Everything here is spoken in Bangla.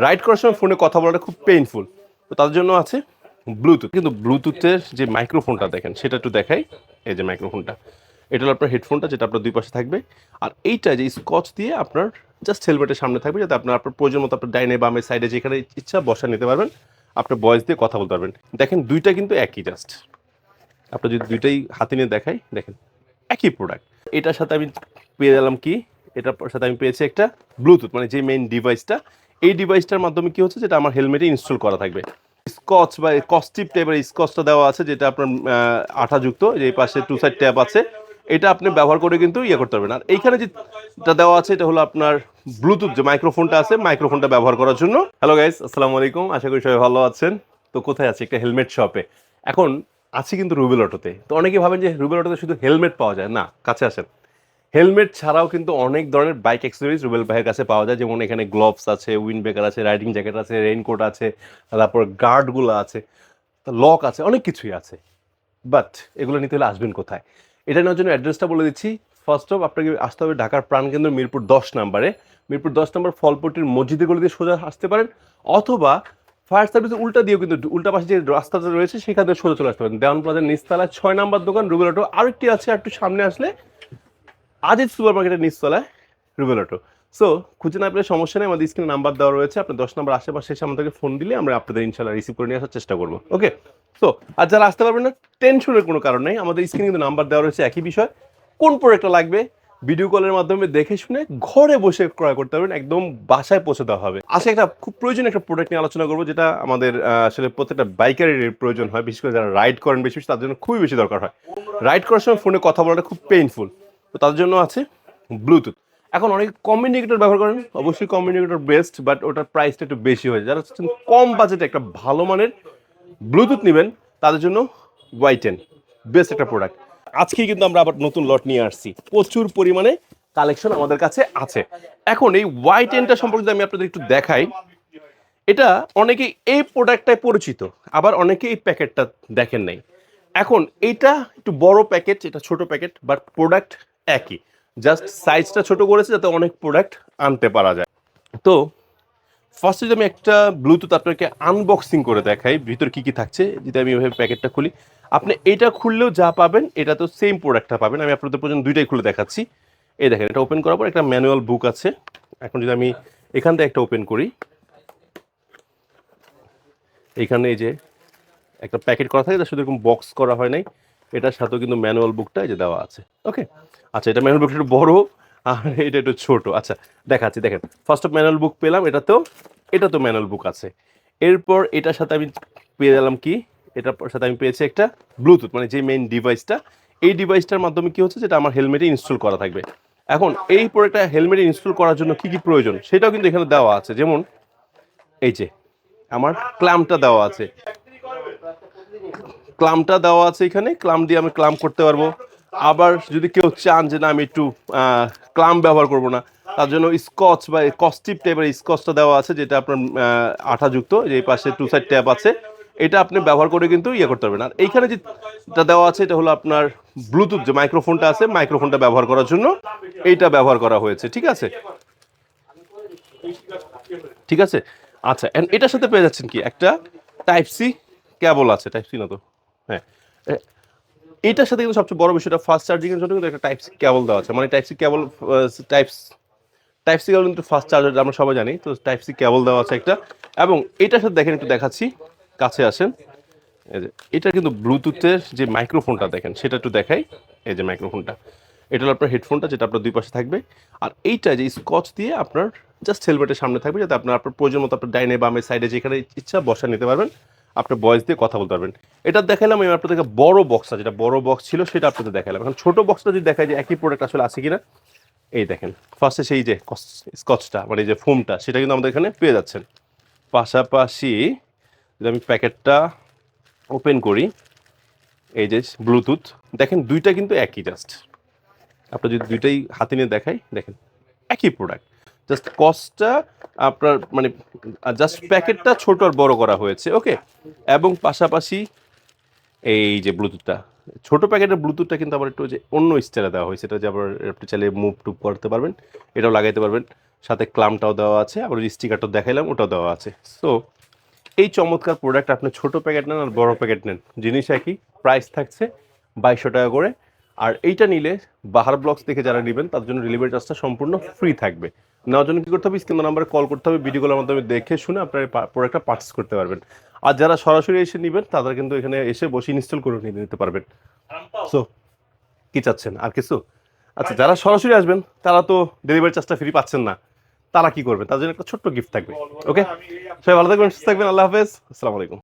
রাইড করার সময় ফোনে কথা বলাটা খুব পেইনফুল তো তাদের জন্য আছে ব্লুটুথ কিন্তু ব্লুটুথের যে মাইক্রোফোনটা দেখেন, সেটা একটু দেখাই। এই যে মাইক্রোফোনটা এটা হলো আপনার হেডফোনটা যেটা আপনার দুই পাশে থাকবে। আর এইটা যে স্কচ দিয়ে আপনার জাস্ট হেলমেটের সামনে থাকবে, যাতে আপনার আপনার প্রয়োজন মতো আপনার ডাইনে, বামে সাইডে যেখানে ইচ্ছা বসা নিতে পারবেন, আপনার ভয়েস দিয়ে কথা বলতে পারবেন। দেখেন, দুইটা কিন্তু একই জাস্ট আপনার যদি দুইটাই হাতে নিয়ে দেখাই, দেখেন, একই প্রোডাক্ট এটার সাথে আমি পেয়ে গেলাম কি? এটার সাথে আমি পেয়েছি একটা ব্লুটুথ মানে যে মেইন ডিভাইসটা এই ডিভাইসটার মাধ্যমে কি হচ্ছে? যেটা আমার হেলমেটে ইনস্টল করা থাকবে। স্কচ বা কস্টিপ টাইপের স্কচটা দেওয়া আছে, যেটা আপনার আঠাযুক্ত, যে পাশে টু সাইড ট্যাপ আছে। এটা আপনি ব্যবহার করে কিন্তু ইয়ে করতে পারবেন। আর এইখানে যেটা দেওয়া আছে, এটা হলো আপনার ব্লুটুথ যে মাইক্রোফোনটা আছে মাইক্রোফোনটা ব্যবহার করার জন্য। হ্যালো গাইস আসসালামু আলাইকুম। আশা করি সবাই ভালো আছেন। তো কোথায় আছে? একটা হেলমেট শপে এখন আছি কিন্তু রুবেল অটোতে তো অনেকে ভাবেন যে রুবেল অটোতে শুধু হেলমেট পাওয়া যায়। না, কাছে আসেন। হেলমেট ছাড়াও কিন্তু অনেক ধরনের বাইক অ্যাক্সেসরিজ রুবেল ভাইয়ের কাছে পাওয়া যায়। যেমন এখানে গ্লোভস আছে উইন্ড ব্রেকার আছে রাইডিং জ্যাকেট আছে রেইনকোট আছে, তারপর গার্ডগুলো আছে লক আছে, অনেক কিছুই আছে। বাট এগুলো নিতে হলে আসবেন কোথায়? এটা নেওয়ার জন্য অ্যাড্রেসটা বলে দিচ্ছি। ফার্স্ট অফ আপনাকে আসতে হবে ঢাকার প্রাণকেন্দ্র মিরপুর দশ নাম্বারে। মিরপুর দশ নম্বর ফলপট্টির মসজিদে গলি দিয়ে সোজা আসতে পারেন। অথবা ফায়ার সার্ভিসের উল্টা দিয়েও কিন্তু উল্টা পাশে যে রাস্তাটা রয়েছে, সেখান থেকে সোজা চলে আসতে পারেন। দেওয়ান প্লাজার নিচতলায় ছয় নাম্বার দোকান, রুবেল অটো। আরেকটি আছে একটু সামনে আসলে আজিত সুপার মার্কেটের নিচতলায় রুবেল অটো। সো খুঁজে না পেলে সমস্যা নেই, আমাদের স্ক্রিনে নাম্বার দেওয়া রয়েছে আপনি দশ নম্বর আশেপাশে এসে আমাদেরকে ফোন দিলে আমরা আপনাদের ইনশাল্লাহ রিসিভ করে নিয়ে আসার চেষ্টা করব। ওকে সো আর যারা আসতে পারবেন না টেনশনের কোনো কারণ নেই, আমাদের স্ক্রিনে কিন্তু নাম্বার দেওয়া রয়েছে, একই বিষয়। কোন প্রোডাক্টটা লাগবে? ভিডিও কলের মাধ্যমে দেখে শুনে ঘরে বসে ক্রয় করতে পারবেন, একদম বাসায় পৌঁছে দেওয়া হবে। আজকে একটা খুব প্রয়োজনীয় একটা প্রোডাক্ট নিয়ে আলোচনা করব, যেটা আমাদের আসলে প্রত্যেকটা বাইকারের প্রয়োজন হয়, বিশেষ করে যারা রাইড করেন বেশি বেশি, তাদের জন্য খুবই বেশি দরকার হয়। রাইড করার সময় ফোনে কথা বলাটা খুব পেইনফুল তো তাদের জন্য আছে ব্লুটুথ এখন অনেক কমিউনিকেটর ব্যবহার করেন, অবশ্যই কমিউনিকেটর বেস্ট বাট ওটার প্রাইসটা একটু বেশি হয় যারা চাচ্ছেন কম বাজেটে একটা ভালো মানের ব্লুটুথ নেবেন, তাদের জন্য ওয়াই টেন বেস্ট একটা প্রোডাক্ট আজকেই কিন্তু আমরা আবার নতুন লট নিয়ে আসছি। প্রচুর পরিমাণে কালেকশন আমাদের কাছে আছে। এখন এই ওয়াই টেনটা সম্পর্কে আমি আপনাদের একটু দেখাই, এটা অনেকেই এই প্রোডাক্টটায় পরিচিত, আবার অনেকে এই প্যাকেটটা দেখেন নাই। এখন এইটা একটু বড় প্যাকেট এটা ছোট প্যাকেট বাট প্রোডাক্ট একই। জাস্ট সাইজটা ছোট করেছে যাতে অনেক প্রোডাক্ট আনতে পারা যায়। তো ফার্স্টে যদি আমি একটা ব্লুটুথ আপনাকে আনবক্সিং করে দেখাই, ভিতর কি কি থাকছে, যদি আমি এভাবে প্যাকেটটা খুলি, আপনি এটা খুললেও যা পাবেন, এটা তো সেম প্রোডাক্টটা পাবেন। আমি আপনাদের পর্যন্ত দুইটাই খুলে দেখাচ্ছি। এই দেখেন, এটা ওপেন করার পর একটা ম্যানুয়াল বুক আছে। এখন যদি আমি এখান থেকে একটা ওপেন করি এইখানে এই যে একটা প্যাকেট করা থাকে তার সাথে এরকম বক্স করা হয় নাই। এটার সাথেও কিন্তু ম্যানুয়াল বুকটা যে দেওয়া আছে। ওকে আচ্ছা এটা ম্যানুয়াল বুকটা একটু বড়, আর এটা একটু ছোট। আচ্ছা দেখাচ্ছি, দেখেন। ফার্স্ট অফ ম্যানুয়াল বুক পেলাম, এটাতেও এটা তো ম্যানুয়াল বুক আছে। এরপর এটার সাথে আমি পেয়ে গেলাম কি? এটার সাথে আমি পেয়েছি একটা ব্লুটুথ মানে যে মেইন ডিভাইসটা এই ডিভাইসটার মাধ্যমে কি হচ্ছে? যেটা আমার হেলমেটে ইনস্টল করা থাকবে। এখন, এই প্রোডাক্টটা হেলমেটে ইনস্টল করার জন্য কি কি প্রয়োজন? সেটাও কিন্তু এখানে দেওয়া আছে। যেমন, এই যে, আমার ক্লামটা দেওয়া আছে। ক্লামটা দেওয়া আছে এখানে। ক্লাম দিয়ে আমি ক্লাম করতে পারব। আবার যদি কেউ চান যে না, আমি একটু ক্লাম ব্যবহার করব না, তার জন্য স্কচ বা কস্টিপ টাইপের স্কচটা দেওয়া আছে, যেটা আপনার আঠাযুক্ত, যে এই পাশে টু সাইড ট্যাপ আছে, এটা আপনি ব্যবহার করে কিন্তু ইয়ে করতে পারবেন। আর এইখানে যেটা দেওয়া আছে, এটা হলো আপনার ব্লুটুথ যে মাইক্রোফোনটা আছে মাইক্রোফোনটা ব্যবহার করার জন্য এইটা ব্যবহার করা হয়েছে, ঠিক আছে? ঠিক আছে? আচ্ছা এটার সাথে পেয়ে যাচ্ছেন কি? একটা টাইপ সি কেবল আছে টাইপ সি না তো? হ্যাঁ। এটার সাথে কিন্তু সবচেয়ে বড় বিষয়টা ফাস্ট চার্জিং এর জন্য কিন্তু একটা টাইপ সি কেবল দেওয়া আছে। মানে type C cable type type C cable কিন্তু ফাস্ট চার্জার আমরা সবাই জানি। তো টাইপ সি কেবল দেওয়া আছে একটা। এবং এটার সাথে দেখেন একটু দেখাচ্ছি। কাছে আসেন। এটা কিন্তু ব্লুটুথের যে মাইক্রোফোনটা দেখেন, সেটা একটু দেখাই। এই যে মাইক্রোফোনটা এটা হলো আপনার হেডফোনটা যেটা আপনার দুই পাশে থাকবে। আর এইটা যে স্কচ দিয়ে আপনার জাস্ট হেলমেটের সামনে থাকবে, যাতে আপনার আপনার প্রয়োজন মতো আপনার ডাইনে, বামে সাইডে যেখানে ইচ্ছা বসা নিতে পারবেন। আপনার ভয়েস দিয়ে কথা বলতে পারবেন। এটা দেখালাম আমি আপনাদেরকে বড় বক্সটা যেটা বড় বক্স ছিল, সেটা আপনাদের দেখালাম এখন ছোট বক্সটা যদি দেখায় যে একই প্রোডাক্ট আসলে আছে কিনা, এই দেখেন ফার্স্টে সেই যে স্কচটা মানে যে ফোমটা সেটা কিন্তু আমাদের এখানে পেয়ে যাচ্ছেন। পাশাপাশি যদি আমি প্যাকেটটা ওপেন করি, এই যে ব্লুটুথ দেখেন দুইটা কিন্তু একই জাস্ট আপনার যদি দুইটাই হাতে নিয়ে দেখাই, দেখেন, একই প্রোডাক্ট জাস্ট কস্টটা আপনার মানে জাস্ট প্যাকেটটা ছোট আর বড় করা হয়েছে ওকে এবং পাশাপাশি এই যে ব্লুটুথটা, ছোট প্যাকেটের ব্লুটুথটা কিন্তু আবার একটু যে অন্য স্টাইলে দেওয়া হয়েছে এটা যে আবার একটু চাইলে মুভ টুপ করতে পারবেন, এটাও লাগাইতে পারবেন। সাথে ক্লামটাও দেওয়া আছে, আবার ওই স্টিকারটাও দেখাইলাম, ওটাও দেওয়া আছে। সো এই চমৎকার প্রোডাক্ট আপনি ছোট প্যাকেট নেন আর বড় প্যাকেট নেন, জিনিস একই প্রাইস থাকছে বাইশশো টাকা করে। আর এইটা নিলে বাহার ব্লগস থেকে যারা নেবেন, তার জন্য ডেলিভারি চার্জটা সম্পূর্ণ ফ্রি থাকবে। নেওয়ার জন্য কী করতে হবে? স্ক্রিন নাম্বারে কল করতে হবে ভিডিওগুলোর মাধ্যমে দেখে শুনে আপনার প্রোডাক্টটা পার্চেস করতে পারবেন। আর যারা সরাসরি এসে নেবেন তারা কিন্তু এখানে এসে বসে ইনস্টল করে নিয়ে নিতে পারবেন। সো কি চাচ্ছেন? আর কিছু? আচ্ছা যারা সরাসরি আসবেন, তারা তো ডেলিভারি চার্জটা ফ্রি পাচ্ছেন না। তারা কি করবেন তার জন্য একটা ছোট্ট গিফট থাকবে। ওকে সবাই ভালো থাকবেন, সুস্থ থাকবেন। আল্লাহ হাফেজ। আসসালামু আলাইকুম।